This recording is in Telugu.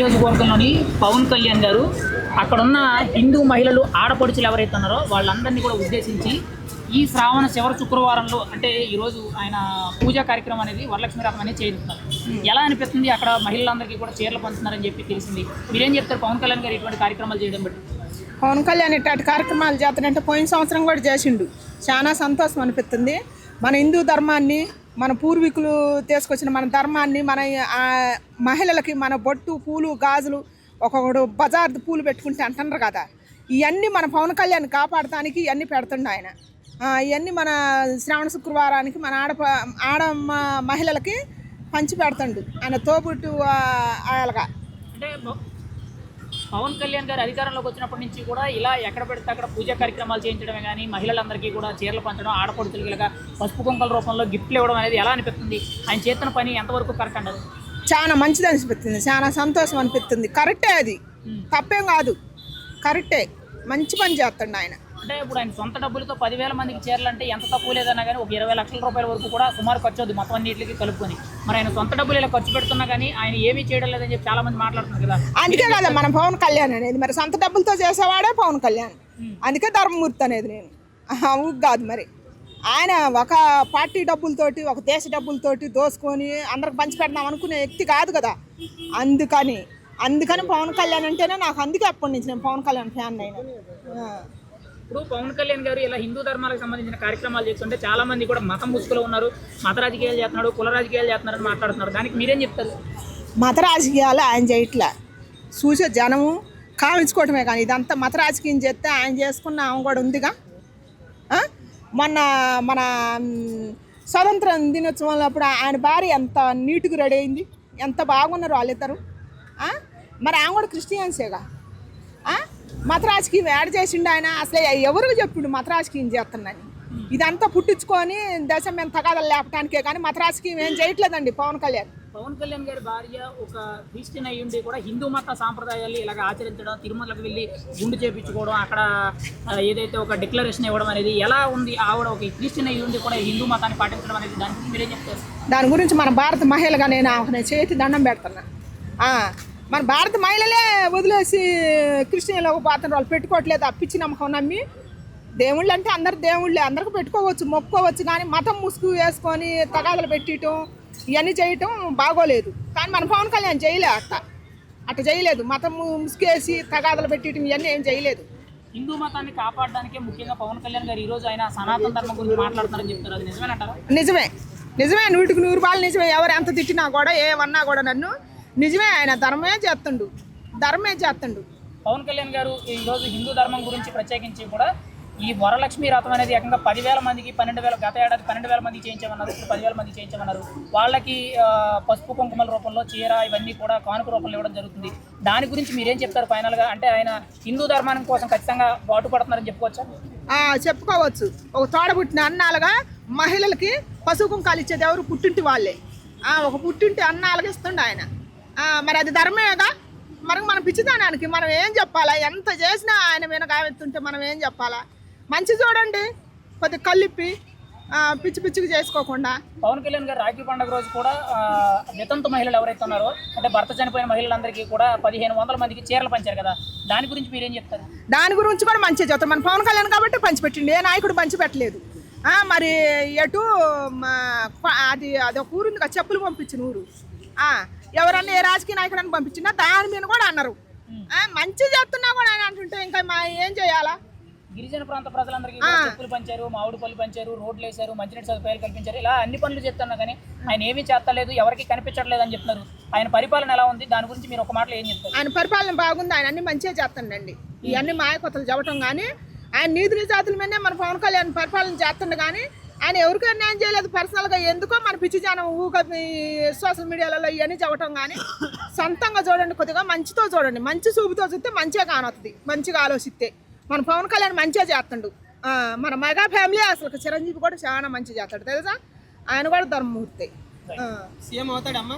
నియోజకవర్గంలోని పవన్ కళ్యాణ్ గారు అక్కడున్న హిందూ మహిళలు ఆడపడుచులు ఎవరైతే ఉన్నారో వాళ్ళందరినీ కూడా ఉద్దేశించి ఈ శ్రావణ చివరి శుక్రవారంలో అంటే ఈరోజు ఆయన పూజా కార్యక్రమం అనేది వరలక్ష్మి రథం అనేది చేరుతున్నారు ఎలా అనిపిస్తుంది అక్కడ మహిళలందరికీ కూడా చీరలు పంచుతున్నారని చెప్పి తెలిసింది. మీరేం చెప్తారు? పవన్ కళ్యాణ్ గారు ఇటువంటి కార్యక్రమాలు చేయడం బట్టి. పవన్ కళ్యాణ్ ఇట్లాంటి కార్యక్రమాలు చేస్తాడంటే పోయిన సంవత్సరం కూడా చేసిండు. చాలా సంతోషం అనిపిస్తుంది. మన హిందూ ధర్మాన్ని మన పూర్వీకులు తీసుకొచ్చిన మన ధర్మాన్ని మన మహిళలకి మన బొట్టు పూలు గాజులు ఒక్కొక్కడు బజార్ పూలు పెట్టుకుంటే అంటున్నారు కదా. ఇవన్నీ మన పవన్ కళ్యాణ్ కాపాడటానికి ఇవన్నీ పెడుతుండు ఆయన. ఇవన్నీ మన శ్రావణ శుక్రవారానికి మన ఆడ ఆడ మ- మహిళలకి పంచి పెడుతుండు. ఆయన తోబుట్టు ఆ, ఆయలగా. అంటే పవన్ కళ్యాణ్ గారు అధికారంలోకి వచ్చినప్పటి నుంచి కూడా ఇలా ఎక్కడ పెడితే అక్కడ పూజా కార్యక్రమాలు చేయించడమే కానీ మహిళలందరికీ కూడా చీరలు పంచడం ఆడపడుతులకి ఇలాగా పసుపు కుంకల రూపంలో గిఫ్ట్లు ఇవ్వడం అనేది ఎలా అనిపిస్తుంది? ఆయన చేస్తున్న పని ఎంతవరకు కరెక్ట్ అంటారు? చాలా మంచిది అనిపిస్తుంది. చాలా సంతోషం అనిపిస్తుంది. కరెక్టే అది. తప్పేం కాదు. కరెక్టే మంచి పని చేస్తుండు ఆయన. అంటే ఇప్పుడు ఆయన సొంత డబ్బులతో పదివేల మందికి చేరాలంటే ఎంత తక్కువ లేదన్నా కానీ ఒక ఇరవై లక్షల రూపాయల వరకు కూడా సుమారు ఖర్చు అవుతుంది మొత్తం అన్నింటికి కలుపుకొని. మరి ఆయన సొంత డబ్బులు ఇలా ఖర్చు పెడుతున్నా కానీ ఆయన ఏమీ చేయడం లేదని చెప్పి చాలా మంది మాట్లాడుతున్నారు కదా. అందుకే కదా మన పవన్ కళ్యాణ్ అనేది మరి సొంత డబ్బులతో చేసేవాడే పవన్ కళ్యాణ్. అందుకే ధర్మమూర్తి అనేది నేను. కాదు మరి. ఆయన ఒక పార్టీ డబ్బులతోటి ఒక దేశ డబ్బులతోటి దోసుకొని అందరికి పంచి పెడదాం అనుకునే వ్యక్తి కాదు కదా. అందుకని అందుకని పవన్ కళ్యాణ్ అంటేనే నాకు అందుకే అప్పటి నుంచి నేను పవన్ కళ్యాణ్ ఫ్యాన్ అయినా. ఇప్పుడు పవన్ కళ్యాణ్ గారు ఇలా హిందూ ధర్మాలకు సంబంధించిన కార్యక్రమాలు చేస్తుంటే చాలా మంది కూడా మతం ముసుగులో ఉన్నారు మత రాజకీయాలు చేస్తున్నాడు కుల రాజకీయాలు చేస్తున్నారని మాట్లాడుతున్నారు. దానికి మీరేం చెప్తారు? మత రాజకీయాలు ఆయన చేయట్లే. చూసే జనము కావించుకోవటమే కానీ ఇదంతా మత రాజకీయం చేస్తే ఆయన చేసుకున్న ఆమె కూడా ఉందిగా? మన మొన్న మన స్వతంత్ర దినోత్సవంలో అప్పుడు ఆయన భార్య ఎంత నీట్గా రెడీ అయింది ఎంత బాగున్నారు వాళ్ళిద్దరు? మరి ఆమె కూడా క్రిస్టియన్సేగా? ఆ? మత రాజకీయం యాడ్ చేసిండు ఆయన. అసలు ఎవరికి చెప్పిండు మత రాజకీయం చేస్తున్నాని ఇదంతా పుట్టించుకొని దేశం మీద తగాదాలు లేపటానికే కానీ మత రాజకీయం ఏం చేయట్లేదండి పవన్ కళ్యాణ్. పవన్ కళ్యాణ్ గారి భార్య ఒక క్రిస్టియన్ అయి ఉండి కూడా హిందూ మత సాంప్రదాయాలు ఇలాగ ఆచరించడం తిరుమలకు వెళ్ళి గుండు చేపించుకోవడం అక్కడ ఏదైతే ఒక డిక్లరేషన్ ఇవ్వడం అనేది ఎలా ఉంది? ఆవిడ ఒక క్రిస్టియన్ అయి ఉండి కూడా హిందూ మతాన్ని పాటించడం అనేది దాని గురించి మీరేం చెప్తారు? దాని గురించి మన భారత మహిళగా నేను నేను చేతి దండం పెడుతున్నా. మన భారత మహిళలే వదిలేసి క్రిస్టియన్లోకి పోతున్నారు వాళ్ళు పెట్టుకోవట్లేదు అప్పిచ్చి నమ్మకం నమ్మి. దేవుళ్ళు అంటే అందరు దేవుళ్ళే అందరికి పెట్టుకోవచ్చు మొక్కుకోవచ్చు కానీ మతం ముసుగు వేసుకొని తగాదలు పెట్టడం ఇవన్నీ చేయటం బాగోలేదు. కానీ మన పవన్ కళ్యాణ్ చేయలే అట్ట. అట్ట చేయలేదు. మతం ముసుగేసి తగాదలు పెట్టడం ఇవన్నీ ఏం చేయలేదు. హిందూ మతాన్ని కాపాడడానికే ముఖ్యంగా పవన్ కళ్యాణ్ గారు ఈ రోజు ఆయన సనాతన ధర్మం గురించి మాట్లాడుతున్నారని చెప్తారు. అది నిజమేనంటారా? నిజమే. నిజమే. నూటికి నూరు రూపాయలు నిజమే. ఎవరు ఎంత తిట్టినా కూడా ఏమన్నా కూడా నన్ను నిజమే ఆయన ధర్మమే చేస్తుండు. ధర్మే చేస్తుండు. పవన్ కళ్యాణ్ గారు ఈ రోజు హిందూ ధర్మం గురించి ప్రత్యేకించి కూడా ఈ వరలక్ష్మి రథం అనేది ఏకంగా పదివేల మందికి పన్నెండు వేల గత ఏడాది పన్నెండు వేల మందికి చేయించామన్నారు ఇప్పుడు పదివేల మందికి చేయించామన్నారు. వాళ్ళకి పసుపు కుంకుమల రూపంలో చీర ఇవన్నీ కూడా కానుక రూపంలో ఇవ్వడం జరుగుతుంది. దాని గురించి మీరేం చెప్తారు ఫైనల్గా అంటే ఆయన హిందూ ధర్మానికి కోసం ఖచ్చితంగా బాటుపడుతున్నారని చెప్పుకోవచ్చా? చెప్పుకోవచ్చు. ఒక తోడబుట్టిన అన్నాలుగా మహిళలకి పశువు కుంకాలు ఇచ్చేది ఎవరు? పుట్టింటి వాళ్ళే. ఒక పుట్టింటి అన్నాలుగా ఇస్తుండే ఆయన. మరి అది ధర్మేగా మరి మన పిచ్చిదానానికి మనం ఏం చెప్పాలా? ఎంత చేసినా ఆయన మీద కావెత్తుంటే మనం ఏం చెప్పాలా? మంచి చూడండి. కొద్దిగా కల్లిప్పి ఆ, పిచ్చి పిచ్చికి చేసుకోకుండా. పవన్ కళ్యాణ్ గారు రాఖీ పండుగ రోజు కూడా వితంతు మహిళలు ఎవరైతే ఉన్నారో అంటే భర్త చనిపోయిన మహిళలందరికీ కూడా పదిహేను వందల మందికి చీరలు పంచారు కదా. దాని గురించి మీరేం చెప్తారు? దాని గురించి కూడా మంచిగా చెప్తారు. మన పవన్ కళ్యాణ్ కాబట్టి పంచిపెట్టిండు ఏ నాయకుడు పంచిపెట్టలేదు ఆ, మరి ఎటు అది అది ఒక ఊరు ఉంది కదా చెప్పులు పంపించిన ఊరు. ఎవరన్నా ఏ రాజకీయ నాయకుడని పంపించినా దాని మీద కూడా అన్నారు. ఆ, మంచిగా చేస్తున్నా కూడా ఆయన అంటుంటే ఇంకా మా ఏం చేయాలా? గిరిజన ప్రాంత ప్రజలందరికీ చెప్పులు పంచారు మామిడి పళ్ళు పంచారు రోడ్లు వేశారు మంచినీటి సదుపాయాలు కల్పించారు ఇలా అన్ని పనులు చేస్తున్నా కానీ ఆయన ఏమీ చేస్తలేదు ఎవరికి కనిపించట్లేదు అని చెప్తున్నారు. ఆయన పరిపాలన ఎలా ఉంది? దాని గురించి మీరు ఒక మాటలో ఏం చెప్తారు? ఆయన పరిపాలన బాగుంది ఆయన అన్ని మంచిగా చేస్తుండండి. ఇవన్నీ మాయకొత్తలు చెప్పటం కానీ ఆయన నీతి జాతుల మీదనే మన పవన్ కళ్యాణ్ పరిపాలన చేస్తుండ కానీ ఆయన ఎవరికి అన్యాయం చేయలేదు. పర్సనల్గా ఎందుకో మన పిచ్చి జనం ఈ సోషల్ మీడియాలలో ఇవన్నీ చెప్పటం కానీ సొంతంగా చూడండి కొద్దిగా మంచితో చూడండి. మంచి చూపుతో చూస్తే మంచిగా కానొస్తుంది మంచిగా ఆలోచిస్తే. మన పవన్ కళ్యాణ్ మంచిగా చేస్తుండు మన మెగా ఫ్యామిలీ అసలు చిరంజీవి కూడా చాలా మంచిగా చేస్తాడు. తెలుసా? ఆయన కూడా ధర్మమూర్తి. సీఎం అవుతాడమ్మా?